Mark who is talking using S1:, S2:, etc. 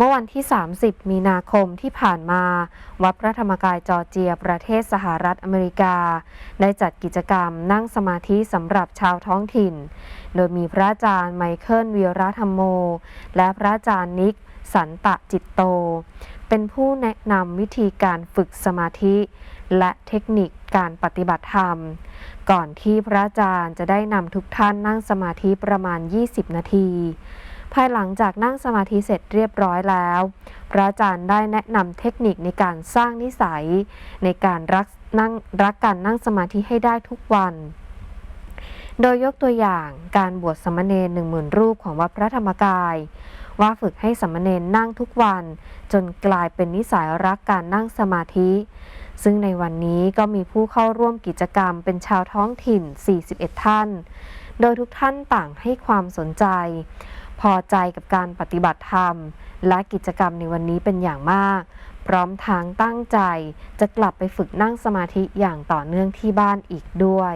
S1: เมื่อวันที่ 30 มีนาคมที่ผ่านมา วัดพระธรรมกายจอร์เจีย ประเทศสหรัฐอเมริกา ได้จัดกิจกรรมนั่งสมาธิสำหรับชาวท้องถิ่น โดยมีพระอาจารย์ไมเคิลวีระธรรมโม และพระอาจารย์นิกสันตะจิตโต เป็นผู้แนะนำวิธีการฝึกสมาธิ และเทคนิคการปฏิบัติธรรม ก่อนที่พระอาจารย์จะได้นำทุกท่านนั่งสมาธิประมาณ 20 นาที ภายหลังจากนั่งสมาธิเสร็จเรียบร้อยแล้ว พระอาจารย์ได้แนะนำเทคนิคในการสร้างนิสัย ในการรักนั่งรักการนั่งสมาธิให้ได้ทุกวัน โดยยกตัวอย่างการบวชสมณเณรหนึ่งหมื่นรูปของวัดพระธรรมกาย ว่าฝึกให้สมณเณรนั่งทุกวัน จนกลายเป็นนิสัยรักการนั่งสมาธิซึ่งในวันนี้ก็มีผู้เข้าร่วมกิจกรรมเป็นชาวท้องถิ่น 41 ท่าน โดยทุกท่านต่างให้ความสนใจ พอใจกับการปฏิบัติธรรม และกิจกรรมในวันนี้เป็นอย่างมาก พร้อมทางตั้งใจจะกลับไปฝึกนั่งสมาธิอย่างต่อเนื่องที่บ้านอีกด้วย